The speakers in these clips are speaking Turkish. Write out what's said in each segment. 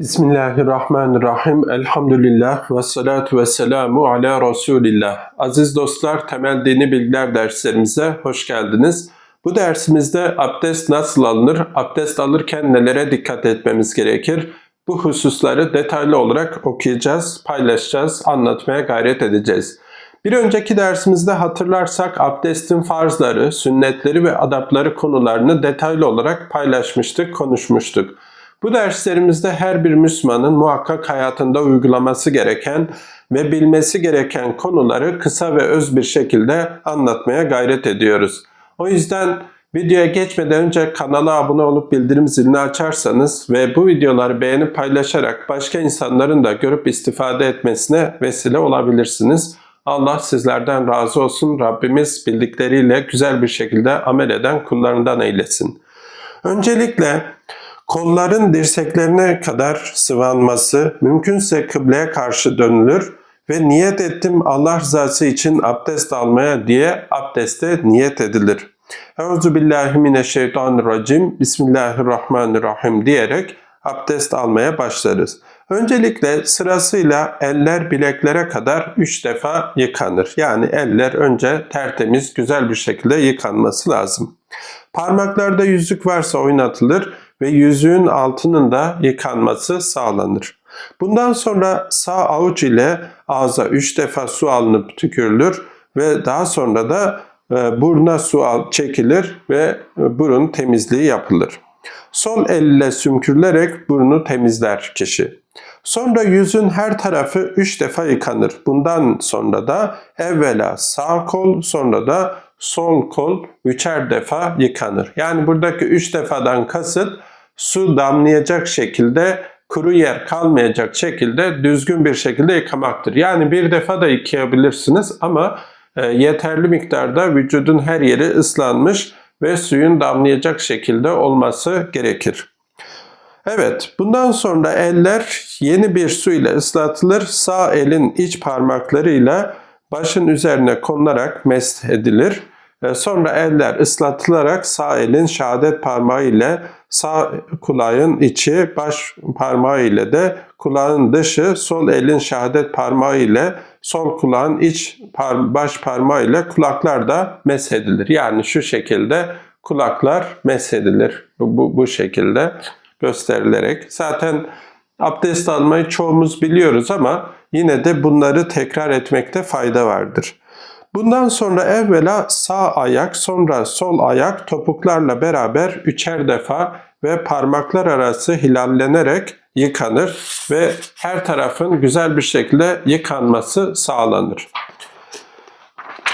Bismillahirrahmanirrahim. Elhamdülillah ve salatu ve selamu ala Resulillah. Aziz dostlar, temel dini bilgiler derslerimize hoş geldiniz. Bu dersimizde abdest nasıl alınır, abdest alırken nelere dikkat etmemiz gerekir? Bu hususları detaylı olarak okuyacağız, paylaşacağız, anlatmaya gayret edeceğiz. Bir önceki dersimizde hatırlarsak abdestin farzları, sünnetleri ve adapları konularını detaylı olarak paylaşmıştık, konuşmuştuk. Bu derslerimizde her bir Müslümanın muhakkak hayatında uygulaması gereken ve bilmesi gereken konuları kısa ve öz bir şekilde anlatmaya gayret ediyoruz. O yüzden videoya geçmeden önce kanala abone olup bildirim zilini açarsanız ve bu videoları beğenip paylaşarak başka insanların da görüp istifade etmesine vesile olabilirsiniz. Allah sizlerden razı olsun. Rabbimiz bildikleriyle güzel bir şekilde amel eden kullarından eylesin. Öncelikle kolların dirseklerine kadar sıvanması, mümkünse kıbleye karşı dönülür ve niyet ettim Allah rızası için abdest almaya diye abdeste niyet edilir. Euzu billahi mineşşeytanirracim. Bismillahirrahmanirrahim diyerek abdest almaya başlarız. Öncelikle sırasıyla eller bileklere kadar 3 defa yıkanır. Yani eller önce tertemiz, güzel bir şekilde yıkanması lazım. Parmaklarda yüzük varsa oynatılır ve yüzüğün altının da yıkanması sağlanır. Bundan sonra sağ avuç ile ağza 3 defa su alınıp tükürülür ve daha sonra da e, buruna su çekilir ve e, burun temizliği yapılır. Sol elle sümkürülerek burnu temizler kişi. Sonra yüzün her tarafı üç defa yıkanır. Bundan sonra da evvela sağ kol sonra da sol kol üçer defa yıkanır. Yani buradaki üç defadan kasıt su damlayacak şekilde kuru yer kalmayacak şekilde düzgün bir şekilde yıkamaktır. Yani bir defa da yıkayabilirsiniz ama e, yeterli miktarda vücudun her yeri ıslanmış ve suyun damlayacak şekilde olması gerekir. Evet, bundan sonra eller yeni bir su ile ıslatılır. Sağ elin iç parmaklarıyla başın üzerine konularak mesh edilir. E, sonra eller ıslatılarak sağ elin şehadet parmağı ile sağ kulağın içi, baş parmağı ile de kulağın dışı, sol elin şehadet parmağı ile sol kulağın iç par baş parmağı ile kulaklar da meshedilir. Yani şu şekilde kulaklar meshedilir. Bu, bu, bu şekilde gösterilerek. Zaten abdest almayı çoğumuz biliyoruz ama yine de bunları tekrar etmekte fayda vardır. Bundan sonra evvela sağ ayak sonra sol ayak topuklarla beraber üçer defa ve parmaklar arası hilallenerek yıkanır ve her tarafın güzel bir şekilde yıkanması sağlanır.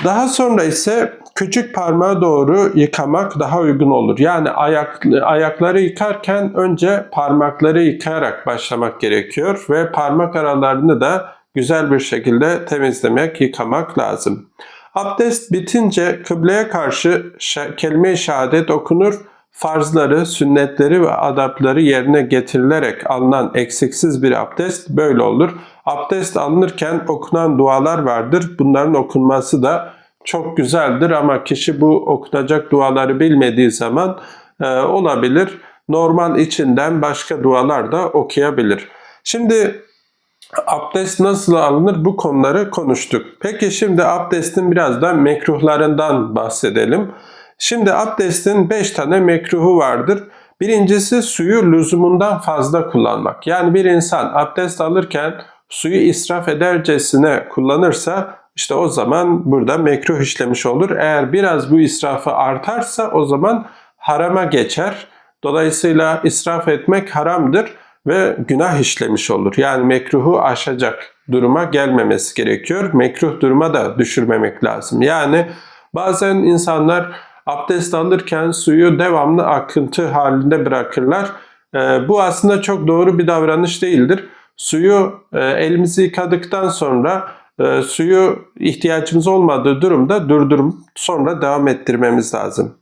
Daha sonra ise küçük parmağa doğru yıkamak daha uygun olur. Yani ayak, ayakları yıkarken önce parmakları yıkayarak başlamak gerekiyor ve parmak aralarını da güzel bir şekilde temizlemek, yıkamak lazım. Abdest bitince kıbleye karşı kelime-i şehadet okunur, farzları, sünnetleri ve adapları yerine getirilerek alınan eksiksiz bir abdest böyle olur. Abdest alınırken okunan dualar vardır. Bunların okunması da çok güzeldir ama kişi bu okunacak duaları bilmediği zaman e, olabilir. Normal içinden başka dualar da okuyabilir. Şimdi abdest nasıl alınır bu konuları konuştuk. Peki şimdi abdestin biraz da mekruhlarından bahsedelim. Şimdi abdestin 5 tane mekruhu vardır. Birincisi suyu lüzumundan fazla kullanmak. Yani bir insan abdest alırken suyu israf edercesine kullanırsa işte o zaman burada mekruh işlemiş olur. Eğer biraz bu israfı artarsa o zaman harama geçer. Dolayısıyla israf etmek haramdır ve günah işlemiş olur. Yani mekruhu aşacak duruma gelmemesi gerekiyor. Mekruh duruma da düşürmemek lazım. Yani bazen insanlar abdest alırken suyu devamlı akıntı halinde bırakırlar. Ee, bu aslında çok doğru bir davranış değildir. Suyu e, elimizi yıkadıktan sonra e, suyu ihtiyacımız olmadığı durumda durdurup sonra devam ettirmemiz lazım.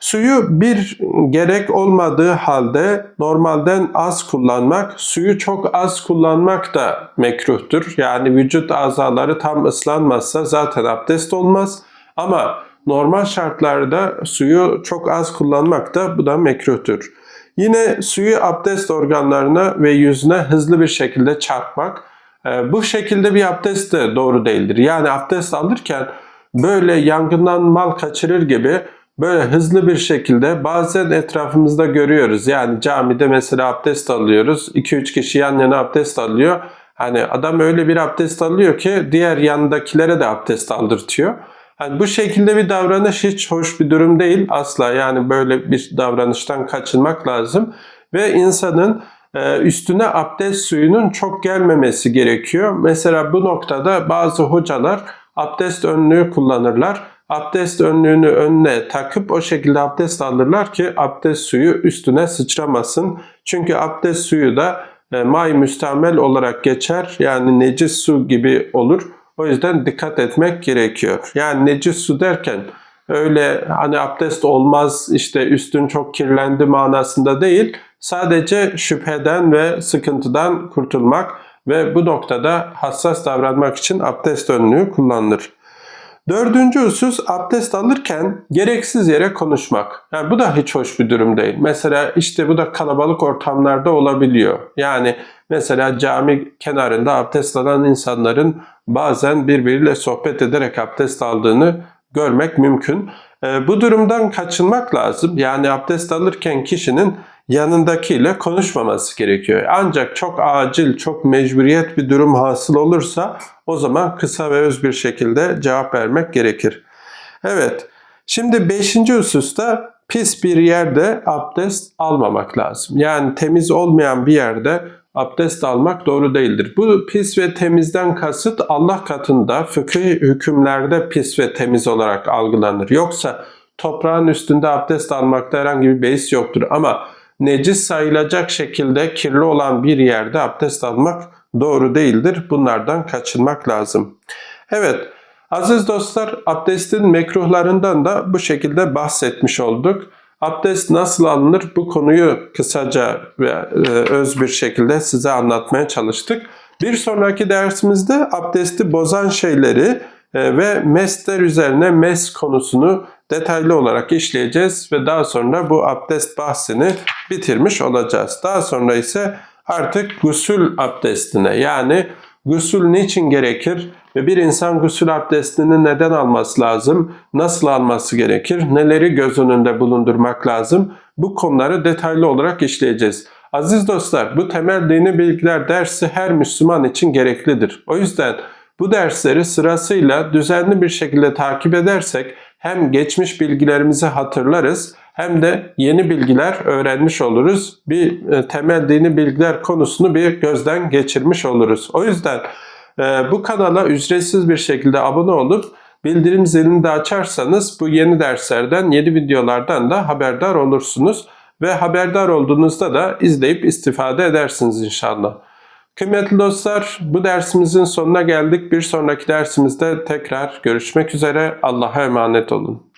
Suyu bir gerek olmadığı halde normalden az kullanmak, suyu çok az kullanmak da mekruhtur. Yani vücut azaları tam ıslanmazsa zaten abdest olmaz. Ama normal şartlarda suyu çok az kullanmak da bu da mekruhtur. Yine suyu abdest organlarına ve yüzüne hızlı bir şekilde çarpmak. E, bu şekilde bir abdest de doğru değildir. Yani abdest alırken böyle yangından mal kaçırır gibi böyle hızlı bir şekilde bazen etrafımızda görüyoruz. Yani camide mesela abdest alıyoruz. 2-3 kişi yan yana abdest alıyor. Hani adam öyle bir abdest alıyor ki diğer yanındakilere de abdest aldırtıyor. Hani bu şekilde bir davranış hiç hoş bir durum değil asla. Yani böyle bir davranıştan kaçınmak lazım. Ve insanın e, üstüne abdest suyunun çok gelmemesi gerekiyor. Mesela bu noktada bazı hocalar abdest önlüğü kullanırlar. Abdest önlüğünü önüne takıp o şekilde abdest alırlar ki abdest suyu üstüne sıçramasın. Çünkü abdest suyu da e, may müstamel olarak geçer. Yani necis su gibi olur. O yüzden dikkat etmek gerekiyor. Yani necis su derken öyle hani abdest olmaz işte üstün çok kirlendi manasında değil. Sadece şüpheden ve sıkıntıdan kurtulmak ve bu noktada hassas davranmak için abdest önlüğü kullanılır. Dördüncü husus abdest alırken gereksiz yere konuşmak. Yani bu da hiç hoş bir durum değil. Mesela işte bu da kalabalık ortamlarda olabiliyor. Yani mesela cami kenarında abdest alan insanların bazen birbiriyle sohbet ederek abdest aldığını görmek mümkün. Ee, bu durumdan kaçınmak lazım. Yani abdest alırken kişinin yanındakiyle konuşmaması gerekiyor. Ancak çok acil, çok mecburiyet bir durum hasıl olursa o zaman kısa ve öz bir şekilde cevap vermek gerekir. Evet, şimdi beşinci hususta pis bir yerde abdest almamak lazım. Yani temiz olmayan bir yerde abdest almak doğru değildir. Bu pis ve temizden kasıt Allah katında fıkıh hükümlerde pis ve temiz olarak algılanır. Yoksa toprağın üstünde abdest almakta herhangi bir beis yoktur ama necis sayılacak şekilde kirli olan bir yerde abdest almak doğru değildir. Bunlardan kaçınmak lazım. Evet, aziz dostlar abdestin mekruhlarından da bu şekilde bahsetmiş olduk. Abdest nasıl alınır bu konuyu kısaca ve e, öz bir şekilde size anlatmaya çalıştık. Bir sonraki dersimizde abdesti bozan şeyleri e, ve mesler üzerine mes konusunu detaylı olarak işleyeceğiz ve daha sonra bu abdest bahsini bitirmiş olacağız. Daha sonra ise artık gusül abdestine yani gusül niçin gerekir ve bir insan gusül abdestini neden alması lazım, nasıl alması gerekir, neleri göz önünde bulundurmak lazım bu konuları detaylı olarak işleyeceğiz. Aziz dostlar bu temel dini bilgiler dersi her Müslüman için gereklidir. O yüzden bu dersleri sırasıyla düzenli bir şekilde takip edersek hem geçmiş bilgilerimizi hatırlarız hem de yeni bilgiler öğrenmiş oluruz. Bir e, temel dini bilgiler konusunu bir gözden geçirmiş oluruz. O yüzden e, bu kanala ücretsiz bir şekilde abone olup bildirim zilini de açarsanız bu yeni derslerden, yeni videolardan da haberdar olursunuz. Ve haberdar olduğunuzda da izleyip istifade edersiniz inşallah. Kıymetli dostlar bu dersimizin sonuna geldik. Bir sonraki dersimizde tekrar görüşmek üzere. Allah'a emanet olun.